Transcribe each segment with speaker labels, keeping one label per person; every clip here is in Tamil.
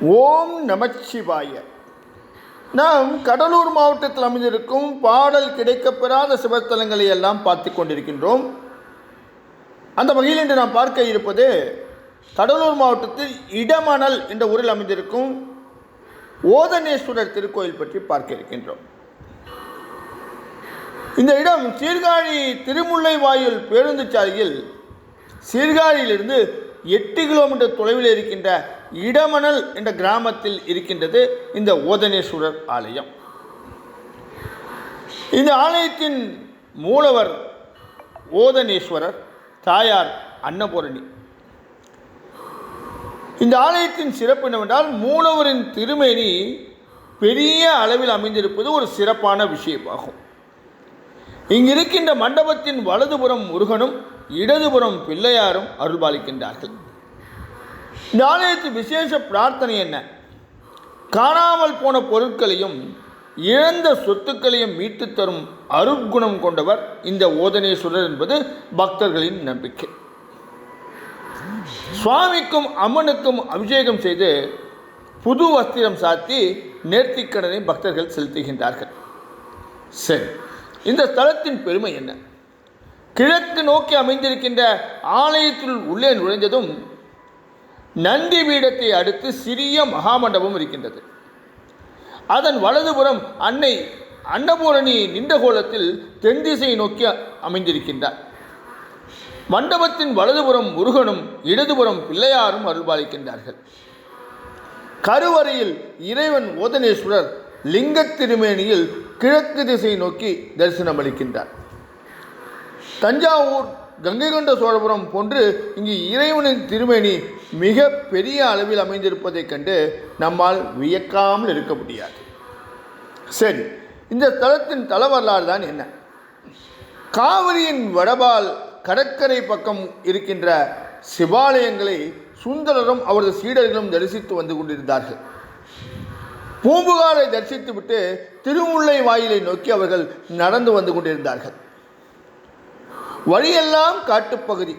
Speaker 1: ஓம் நமச்சிவாய. நாம் கடலூர் மாவட்டத்தில் அமைந்திருக்கும் பாடல் கிடைக்கப்பெறாத சிவத்தலங்களை எல்லாம் பார்த்து கொண்டிருக்கின்றோம். அந்த வகையில் இன்று நாம் பார்க்க இருப்பது கடலூர் மாவட்டத்தில் இடமணல் என்ற ஊரில் அமைந்திருக்கும் ஓதனேஸ்வரர் திருக்கோயில் பற்றி பார்க்க இருக்கின்றோம். இந்த இடம் சீர்காழி திருமுல்லை வாயில் பேருந்து சாலையில் சீர்காழியிலிருந்து எட்டு கிலோமீட்டர் தொலைவில் இருக்கின்ற இடமணல் என்ற கிராமத்தில் இருக்கின்றது இந்த ஓதனேஸ்வரர் ஆலயம். இந்த ஆலயத்தின் மூலவர் ஓதனேஸ்வரர் தாயார் அன்னபூரணி. இந்த ஆலயத்தின் சிறப்பு என்னவென்றால் மூலவரின் திருமேனி பெரிய அளவில் அமைந்திருப்பது ஒரு சிறப்பான விஷயமாகும். இங்கிருக்கின்ற மண்டபத்தின் வலதுபுறம் முருகனும் இடதுபுறம் பிள்ளையாரும் அருள்பாலிக்கின்றார்கள். இந்த விசேஷ பிரார்த்தனை என்ன? காணாமல் போன பொருட்களையும் இழந்த சொத்துக்களையும் மீட்டு தரும் அருட்குணம் கொண்டவர் இந்த ஓதனேஸ்வரர் என்பது பக்தர்களின் நம்பிக்கை. சுவாமிக்கும் அம்மனுக்கும் அபிஷேகம் செய்து புது வஸ்திரம் சாத்தி நேர்த்திக்கடனை பக்தர்கள் செலுத்துகின்றார்கள். சரி இந்த ஸ்தலத்தின் பெருமை என்ன? கிழக்கு நோக்கி அமைந்திருக்கின்ற ஆலயத்தில் உள்ளே நுழைந்ததும் நந்தி பீடத்தை அடுத்து சிறிய மகாமண்டபம் இருக்கின்றது. அதன் வலதுபுறம் அன்னை அன்னபூரணி நின்ற கோலத்தில் தென் திசை நோக்கி அமைந்திருக்கின்றார். மண்டபத்தின் வலதுபுறம் முருகனும் இடதுபுறம் பிள்ளையாரும் அருள்பாலிக்கின்றார்கள். கருவறையில் இறைவன் ஓதனேஸ்வரர் லிங்க திருமேனியில் கிழக்கு திசை நோக்கி தரிசனம் அளிக்கின்றார் தஞ்சாவூர் கங்கை கொண்ட சோழபுரம் போன்று இங்கு இறைவனின் திருமேனி மிக பெரிய அளவில் அமைந்திருப்பதைக் கண்டு நம்மால் வியக்காமல் இருக்க முடியாது. சரி இந்த தலத்தின் தல வரலாறு தான் என்ன? காவிரியின் வடபால் கடற்கரை பக்கம் இருக்கின்ற சிவாலயங்களை சுந்தரரும் அவரது சீடர்களும் தரிசித்து வந்து கொண்டிருந்தார்கள். பூம்புகாரை தரிசித்துவிட்டு திருமுல்லை வாயிலை நோக்கி அவர்கள் நடந்து வந்து கொண்டிருந்தார்கள். வழியெல்லாம் காட்டுப்பகுதி.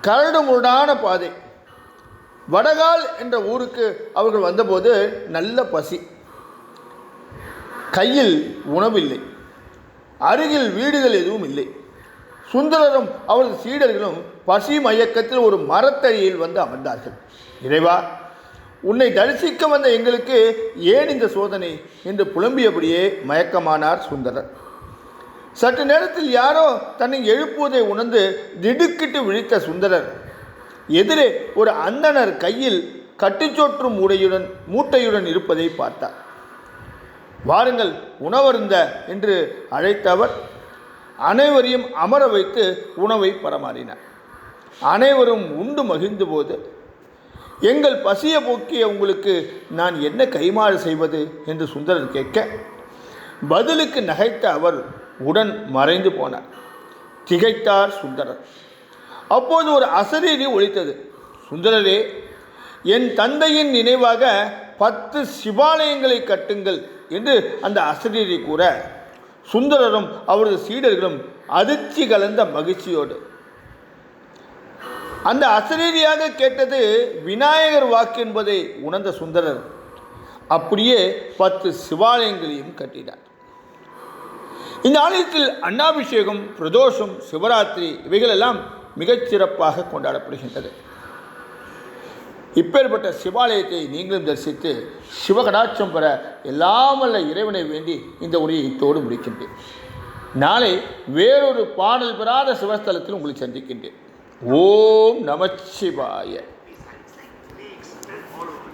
Speaker 1: கரடு முரடான பாதை. வடகால் என்ற ஊருக்கு அவர்கள் வந்தபோது நல்ல பசி. கையில் உணவில்லை. அருகில் வீடுகள் எதுவும் இல்லை. சுந்தரரும் அவரது சீடர்களும் பசி மயக்கத்தில் ஒரு மரத்தடியில் வந்து அமர்ந்தார்கள். இறைவா உன்னை தரிசிக்க வந்த எங்களுக்கு ஏன் இந்த சோதனை? என்று புலம்பியபடியே மயக்கமானார் சுந்தரர். சற்று நேரத்தில் யாரோ தன்னை எழுப்புவதை உணர்ந்து திடுக்கிட்டு விழித்த சுந்தரர். எதிரே ஒரு அந்தனர் கையில் கட்டுச்சோற்றும் மூடையுடன் மூட்டையுடன் இருப்பதை பார்த்தார். வாருங்கள் உணவருந்த என்று அழைத்தவர் அனைவரையும் அமர வைத்து உணவை பரமாறினார். அனைவரும் உண்டு மகிழ்ந்த போது எங்கள் பசியை போக்கிய உங்களுக்கு நான் என்ன கைமாறு செய்வது? என்று சுந்தரர் கேட்க பதிலுக்கு நகைத்த அவர் உடன் மறைந்து போனார். திகைத்தார் சுந்தரர். அப்போது ஒரு அசரீரி ஒழித்தது சுந்தரரே என் தந்தையின் நினைவாக பத்து சிவாலயங்களை கட்டுங்கள் என்று அந்த அசரீரி கூற சுந்தரரும் அவரது சீடர்களும் அதிர்ச்சி கலந்த மகிழ்ச்சியோடு. அந்த அசரீரியாக கேட்டது விநாயகர் வாக்கு என்பதை உணர்ந்த சுந்தரர். அப்படியே பத்து சிவாலயங்களையும் கட்டினார். இந்த ஆலயத்தில் அன்னாபிஷேகம் பிரதோஷம் சிவராத்திரி இவைகளெல்லாம் மிகச்சிறப்பாக கொண்டாடப்படுகின்றது. இப்பேற்பட்ட சிவாலயத்தை நீங்களும் தரிசித்து சிவகடாட்சம் பெற எல்லாமல்ல இறைவனை வேண்டி இந்த உரையை இத்தோடு முடிக்கின்றேன். நாளை வேறொரு பாடல் பெறாத சிவஸ்தலத்தில் உங்களை சந்திக்கின்றேன். ஓம் நமச்சிவாய.